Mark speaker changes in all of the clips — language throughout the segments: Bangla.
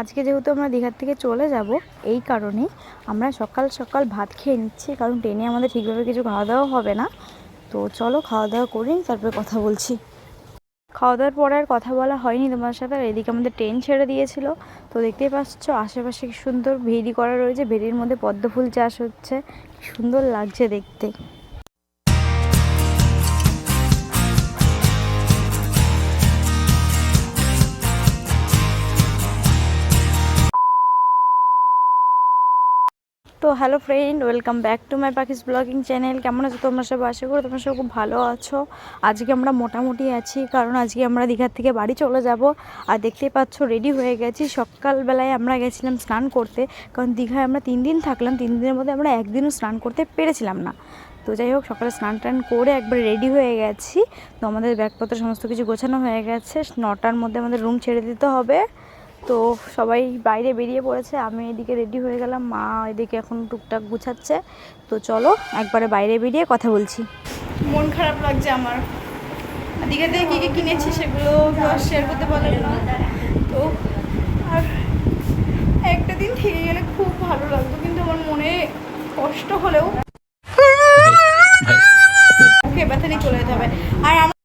Speaker 1: আজকে যেহেতু আমরা দীঘার থেকে চলে যাব, এই কারণেই আমরা সকাল সকাল ভাত খেয়ে নিচ্ছি, কারণ ট্রেনে আমাদের ঠিকভাবে কিছু খাওয়া দাওয়া হবে না। তো চলো খাওয়া দাওয়া করি, তারপরে কথা বলছি। খাওয়া দাওয়ার পরে আর কথা বলা হয়নি তোমার সাথে, আর এদিকে আমাদের ট্রেন ছেড়ে দিয়েছিল। তো দেখতেই পাচ্ছ, আশেপাশে কি সুন্দর ভেরি করা রয়েছে ভেরির মধ্যে পদ্ম ফুল চাষ হচ্ছে সুন্দর লাগছে দেখতে। তো hello friend welcome back to my Pakhi's blogging channel কেমন আছো তোমরা সব আশা করি তোমরা সব খুব ভালো আছো। আজকে আমরা মোটামুটি আছি, কারণ আজকে আমরা দীঘার থেকে বাড়ি চলে যাব। আর দেখতেই পাচ্ছ রেডি হয়ে গেছি। সকালবেলায় আমরা গেছিলাম স্নান করতে, কারণ দীঘায় আমরা তিন দিন থাকলাম। তিন দিনের মধ্যে আমরা একদিনও স্নান করতে পেরেছিলাম না। তো যাই হোক, সকালে স্নান টান করে একবার রেডি হয়ে গেছি। তো আমাদের ব্যাগপত্র সমস্ত কিছু গোছানো হয়ে গেছে। নটার মধ্যে আমাদের রুম ছেড়ে দিতে হবে। তো সবাই বাইরে বেরিয়ে পড়েছে। আমি এদিকে রেডি হয়ে গেলাম মা এদিকে এখন টুকটাক গুছাচ্ছে। তো চলো একবারে বাইরে বেরিয়ে কথা বলছি।
Speaker 2: মন খারাপ লাগছে আমার। দীঘা থেকে কী কী কিনেছি সেগুলো শেয়ার করতে পারলাম না। তো আর একটা দিন থেকে গেলে খুব ভালো লাগতো কিন্তু আমার মনে কষ্ট হলেও মুখে ব্যথা নিয়ে চলে যেতে হবে। আর আমরা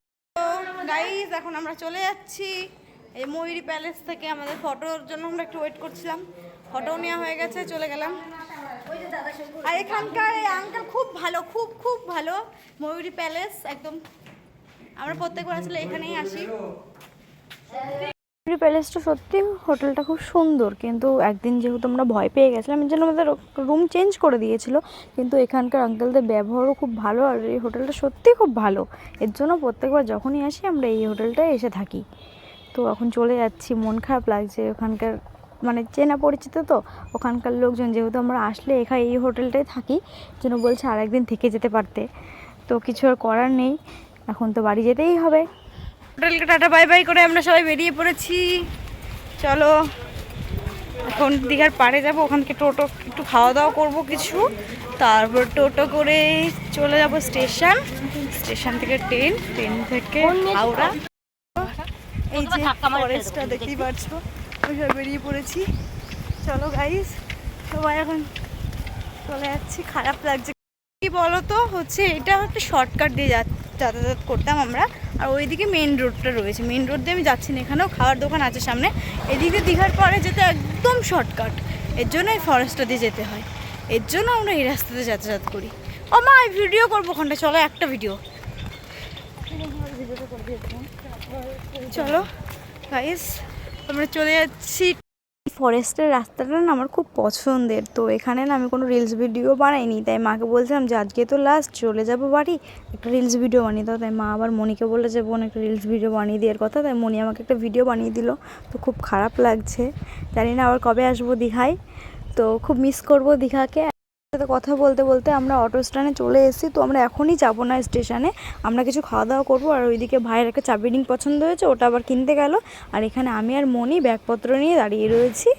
Speaker 2: গাইজ এখন আমরা চলে যাচ্ছি। এই ময়ূরী প্যালেস থেকে আমাদের ফটোর জন্য আমরা একটু ওয়েট করছিলাম। ফটো নেওয়া হয়ে গেছে, চলে গেলাম। আর এখানকার এই আঙ্কেল খুব ভালো, খুব খুব ভালো। ময়ূরী প্যালেস একদম। আমরা প্রত্যেকবার আসলে এখানেই আসি।
Speaker 1: পুরী প্যালেসটা সত্যি হোটেলটা খুব সুন্দর, কিন্তু একদিন যেহেতু আমরা ভয় পেয়ে গেছিলাম, এর জন্য আমাদের রুম চেঞ্জ করে দিয়েছিল। কিন্তু এখানকার আঙ্কেলদের ব্যবহারও খুব ভালো, আর এই হোটেলটা সত্যি খুব ভালো। এর জন্য প্রত্যেকবার যখনই আসি, আমরা এই হোটেলটায় এসে থাকি। তো এখন চলে যাচ্ছি মন খারাপ লাগছে ওখানকার মানে চেনা পরিচিত তো ওখানকার লোকজন যেহেতু আমরা আসলে এখানে এই হোটেলটাই থাকি জন্য বলছে আর একদিন থেকে যেতে পারতে। তো কিছু আর করার নেই এখন তো বাড়ি যেতেই হবে।
Speaker 2: হোটেলকে টাটা বাই বাই করে আমরা সবাই বেরিয়ে পড়েছি। চলো এখন দীঘার পাড়ে যাব ওখান থেকে টোটো একটু খাওয়া দাওয়া করব কিছু। তারপর টোটো করে চলে যাব স্টেশন। স্টেশন থেকে ট্রেন ট্রেন থেকে হাওড়া। এই যে ফরেস্টটা দেখতেই পাচ্ছ। ওই সব বেরিয়ে পড়েছি। চলো গাইস সবাই এখন চলে যাচ্ছি। খারাপ লাগছে। কি বলতো? হচ্ছে এটা একটা শর্টকাট দিয়ে যাতায়াত করতাম আমরা। আর ওইদিকে মেন রোডটা রয়েছে। মেন রোড দিয়ে আমি যাচ্ছি না এখানেও। খাওয়ার দোকান আছে সামনে। এদিকে দীঘার পরে যেতে একদম শর্টকাট এর জন্য এই ফরেস্টটা দিয়ে যেতে হয়। এর জন্য আমরা এই রাস্তাতে যাতায়াত করি। ও মা ভিডিও করব ওখানটা চলো একটা ভিডিও চলো গাইস আমরা চলে যাচ্ছি।
Speaker 1: ফরেস্টের রাস্তাটা না আমার খুব পছন্দের। তো এখানে না আমি কোনো রিলস ভিডিও বানাইনি, তাই মাকে বলছিলাম যে আজকে তো লাস্ট চলে যাব বাড়ি, একটা রিলস ভিডিও বানিয়ে দাও। তাই মা আবার মনিকে বলল যে, বোন, একটা রিলস ভিডিও বানিয়ে দেওয়ার কথা। তাই মনি আমাকে একটা ভিডিও বানিয়ে দিল। তো খুব খারাপ লাগছে। জানি না আবার কবে আসব দীঘায়। তো খুব মিস করব দীঘাকে। সাথে কথা বলতে বলতে আমরা অটো স্ট্যান্ডে চলে এসেছি। তো আমরা এখনই যাব না স্টেশনে আমরা কিছু খাওয়া দাওয়া করব আর ওইদিকে ভাইয়ের একটা চাবি রিং পছন্দ হয়েছে, ওটা আবার কিনতে গেল। আর এখানে আমি আর মনি ব্যাগপত্র নিয়ে দাঁড়িয়ে রয়েছি।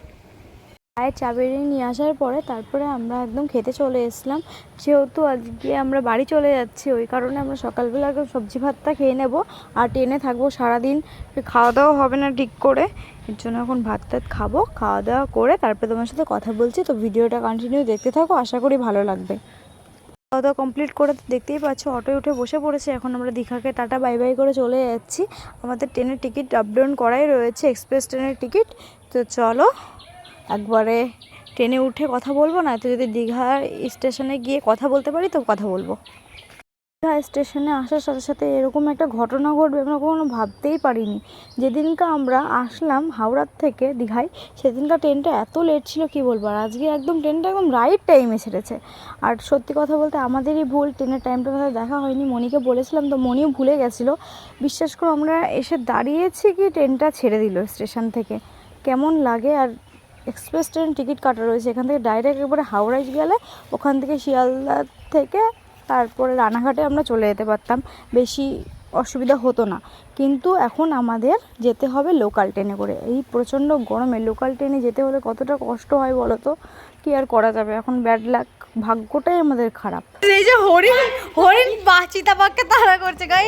Speaker 1: ভাইয়ের চাবি রিং নিয়ে আসার পরে তারপরে আমরা একদম খেতে চলে এসেছিলাম। যেহেতু আজকে আমরা বাড়ি চলে যাচ্ছি, ওই কারণে আমরা সকালবেলা একদম সবজি ভাতটা খেয়ে নেব। আর ট্রেনে থাকব সারাদিন। খাওয়া দাওয়া হবে না ঠিক করে। এর জন্য এখন ভাত টাত খাব, খাওয়া দাওয়া করে তারপরে তোমার সাথে কথা বলছি। তো ভিডিওটা কন্টিনিউ দেখতে থাকো, আশা করি ভালো লাগবে। খাওয়া দাওয়া কমপ্লিট করে দেখতেই পাচ্ছ, অটোয় উঠে বসে পড়েছে। এখন আমরা দীঘাকে টাটা বাই বাই করে চলে যাচ্ছি। আমাদের ট্রেনের টিকিট ডাউন করাই রয়েছে এক্সপ্রেস ট্রেনের টিকিট। তো চলো, একবারে ট্রেনে উঠে কথা বলব না তো যদি দীঘার স্টেশনে গিয়ে কথা বলতে পারি তো কথা বলব। দীঘা স্টেশনে আসার সাথে সাথে এরকম একটা ঘটনা ঘটবে আমরা কখনো ভাবতেই পারিনি। যেদিনকে আমরা আসলাম হাওড়ার থেকে দীঘায় সেদিনকার ট্রেনটা এত লেট ছিল, কি বলব? আর আজকে একদম ট্রেনটা একদম রাইট টাইমে ছেড়েছে। আর সত্যি কথা বলতে আমাদেরই ভুল, ট্রেনের টাইমটা আমাদের দেখা হয়নি। মনিকে বলেছিলাম তো মনিও ভুলে গেছিল। বিশ্বাস করো, আমরা এসে দাঁড়িয়েছি কি ট্রেনটা ছেড়ে দিল স্টেশন থেকে। কেমন লাগে? আর এক্সপ্রেস ট্রেন টিকিট কাটা রয়েছে। এখান থেকে ডাইরেক্ট একবারে হাওড়ায় গেলে, ওখান থেকে শিয়ালদা থেকে তারপরে রানাঘাটে আমরা চলে যেতে পারতাম। বেশি অসুবিধা হতো না। কিন্তু এখন আমাদের যেতে হবে লোকাল ট্রেনে করে। এই প্রচণ্ড গরমে লোকাল ট্রেনে যেতে হলে কতটা কষ্ট হয় বলো তো? কী আর করা যাবে? এখন ব্যাড লাক ভাগ্যটাই আমাদের খারাপ।
Speaker 2: এই যে হরিণ হরিণ বা চিতাবাঘকে তাড়া করছে গাই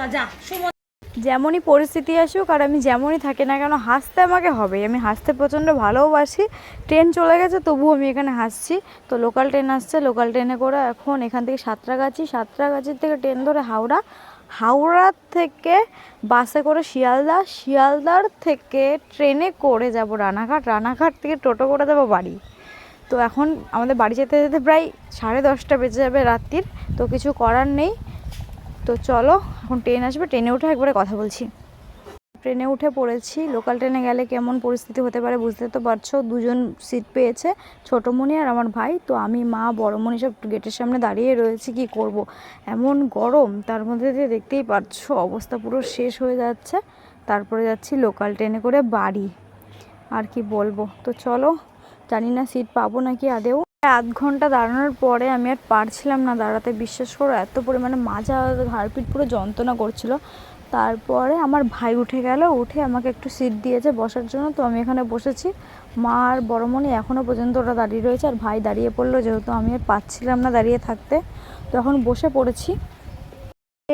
Speaker 2: না যা সুমন
Speaker 1: যেমনই পরিস্থিতি আসুক আর আমি যেমনই থাকি না কেন, হাসতে আমাকে হবে। আমি হাসতে প্রচণ্ড ভালোবাসি। ট্রেন চলে গেছে, তবুও আমি এখানে হাসছি। তো লোকাল ট্রেন আসছে লোকাল ট্রেনে করে এখন এখান থেকে সাঁতরাগাছি। সাঁতরাগাছির থেকে ট্রেন ধরে হাওড়া। হাওড়ার থেকে বাসে করে শিয়ালদা। শিয়ালদার থেকে ট্রেনে করে যাব রানাঘাট। রানাঘাট থেকে টোটো করে দেবো বাড়ি। তো এখন আমাদের বাড়ি যেতে যেতে প্রায় সাড়ে দশটা বেজে যাবে রাত্রির। তো কিছু করার নেই। তো চলো, এখন ট্রেন আসবে ট্রেনে উঠে একবারে কথা বলছি। ট্রেনে উঠে পড়েছি লোকাল ট্রেনে গেলে কেমন পরিস্থিতি হতে পারে বুঝতে তো পারছ? দুজন সিট পেয়েছে ছোটোমণি আর আমার ভাই। তো আমি, মা বড়মণি সব গেটের সামনে দাঁড়িয়ে রয়েছি, কি করব। এমন গরম, তার মধ্যে দিয়ে দেখতেই পারছ, অবস্থা পুরো শেষ হয়ে যাচ্ছে। তারপরে যাচ্ছি লোকাল ট্রেনে করে বাড়ি। আর কি বলব? তো চলো, জানি না সিট পাবো নাকি আদেও। আধ ঘণ্টা দাঁড়ানোর পরে আমি আর পারছিলাম না দাঁড়াতে। বিশ্বাস করো, এত পরিমাণে মাজা হাড়পিট পুরো যন্ত্রণা করছিল। তারপরে আমার ভাই উঠে গেল, উঠে আমাকে একটু সিট দিয়েছে বসার জন্য। তো আমি এখানে বসেছি। মা আর বড়মণি এখনও পর্যন্ত ওরা দাঁড়িয়ে রয়েছে। আর ভাই দাঁড়িয়ে পড়ল, যেহেতু আমি আর পাচ্ছিলাম না দাঁড়িয়ে থাকতে। তখন বসে পড়েছি।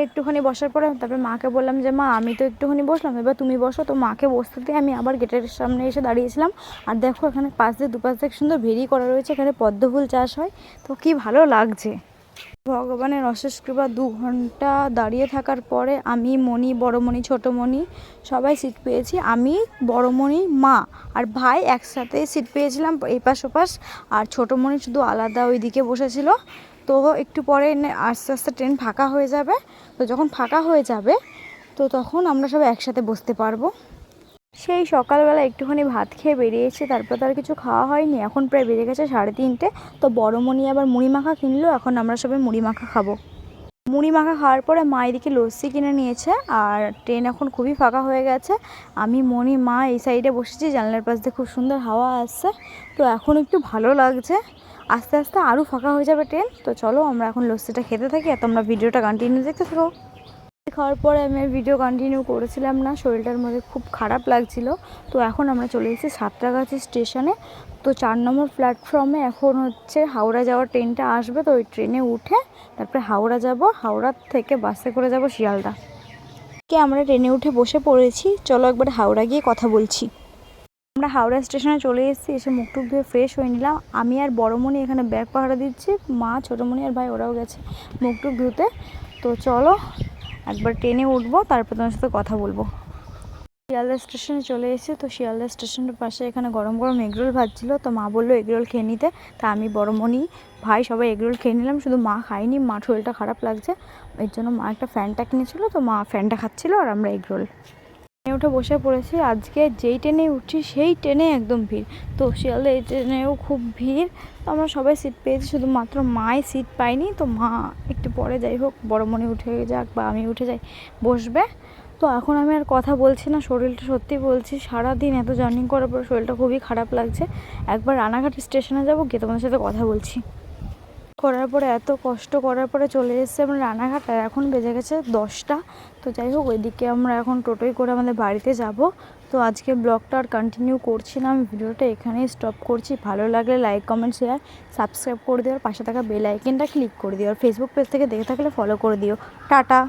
Speaker 1: একটুখানি বসার পরে তারপরে মাকে বললাম যে, মা, আমি তো একটুখানি বসলাম, এবার তুমি বসো। তো মাকে বসতে দিয়ে আমি আবার গেটের সামনে এসে দাঁড়িয়েছিলাম। আর দেখো, এখানে পাশ দিয়ে দুপাশ দিয়ে সুন্দর ভেরি করা রয়েছে, এখানে পদ্ম ফুল চাষ হয়। তো কি ভালো লাগছে। ভগবানের অশেষ কৃপা, দু ঘণ্টা দাঁড়িয়ে থাকার পরে আমি, মণি, বড়মণি, ছোটোমণি, সবাই সিট পেয়েছি। আমি, বড়মণি, মা আর ভাই একসাথে সিট পেয়েছিলাম এপাশ ওপাশ। আর ছোটোমণি শুধু আলাদা ওইদিকে বসেছিল। তো একটু পরে আস্তে আস্তে ট্রেন ফাঁকা হয়ে যাবে। তো যখন ফাঁকা হয়ে যাবে, তো তখন আমরা সবাই একসাথে বসতে পারব। সেই সকালবেলা একটুখানি ভাত খেয়ে বেরিয়েছে, তারপর তার কিছু খাওয়া হয়নি। এখন প্রায় বেড়ে গেছে সাড়ে তিনটে। তো বড় মনি আবার মুড়ি মাখা কিনলো, এখন আমরা সবাই মুড়ি মাখা খাব। মুড়ি মাখা খাওয়ার পরে মা এদিকে লস্যি কিনে নিয়েছে আর ট্রেন এখন খুবই ফাঁকা হয়ে গেছে। আমি মনি মা এই সাইডে বসেছি, জানলার পাশ দিয়ে খুব সুন্দর হাওয়া আসছে। তো এখন একটু ভালো লাগছে। আস্তে আস্তে আরও ফাঁকা হয়ে যাবে ট্রেন। তো চলো আমরা এখন লস্যিটা খেতে থাকি আর তোমরা ভিডিওটা কন্টিনিউ দেখতে থাকো। খাওয়ার পরে আমি ভিডিও কন্টিনিউ করেছিলাম না, শরীরটার মধ্যে খুব খারাপ লাগছিল। তো এখন আমরা চলে এসেছি সাঁতরাগাছি স্টেশনে। তো চার নম্বর প্ল্যাটফর্মে এখন হচ্ছে হাওড়া যাওয়ার ট্রেনটা আসবে। তো ওই ট্রেনে উঠে তারপরে হাওড়া যাব। হাওড়ার থেকে বাসে করে যাব শিয়ালদা। কে আমরা ট্রেনে উঠে বসে পড়েছি। চলো একবার হাওড়া গিয়ে কথা বলছি। আমরা হাওড়া স্টেশনে চলে এসেছি। এসে মুখ টুক ধুয়ে ফ্রেশ হয়ে নিলাম। আমি আর বড়মণি এখানে ব্যাগ পাহারা দিচ্ছি। মা, ছোটোমণি আর ভাই ওরাও গেছে মুখ টুক ধুতে। তো চলো একবার ট্রেনে উঠবো, তারপর তোমার সাথে কথা বলব। শিয়ালদা স্টেশনে চলে এসেছি, তো শিয়ালদা স্টেশনের পাশে এখানে গরম গরম এগরোল ভাজছিল, তো মা বলল, এগরোল খেয়ে নিতে। তা আমি বড়মণি ভাই সবাই এগরোল খেয়ে নিলাম, শুধু মা খাইনি মা শরীরটা খারাপ লাগছে। এর জন্য মা একটা ফ্যানটা কিনেছিলো, তো মা ফ্যানটা খাচ্ছিলো, আর আমরা এগরোল। উঠে বসে পড়েছি। আজকে যেই ট্রেনে উঠছি, সেই ট্রেনে একদম ভিড়। তো শিয়ালদা এই ট্রেনেও খুব ভিড়। তো আমরা সবাই সিট পেয়েছি, শুধুমাত্র মাই সিট পাইনি। তো মা একটু পরে যাই হোক, বড় মনে উঠে যাক বা আমি উঠে যাই, বসবে। তো এখন আমি আর কথা বলছি না, শরীরটা সত্যি বলছি, সারাদিন এত জার্নি করার পর শরীরটা খুবই খারাপ লাগছে। একবার রানাঘাট স্টেশনে যাব, গিয়ে তোমাদের সাথে কথা বলছি। করার পরে, এত কষ্ট করার পরে চলে এসেছে আমরা রানাঘাট, আর এখন বেজে গেছে দশটা। তো যাই হোক, ওইদিকে আমরা এখন টোটোই করে আমাদের বাড়িতে যাব। তো আজকে ব্লগটা আর কন্টিনিউ করছি না, আমি ভিডিওটা এখানেই স্টপ করছি। ভালো লাগলে লাইক কমেন্ট শেয়ার সাবস্ক্রাইব করে দিও, আর পাশে থাকা বেল আইকনটা ক্লিক করে দিও। আর ফেসবুক পেজ থেকে দেখে থাকলে ফলো করে দিও। টাটা!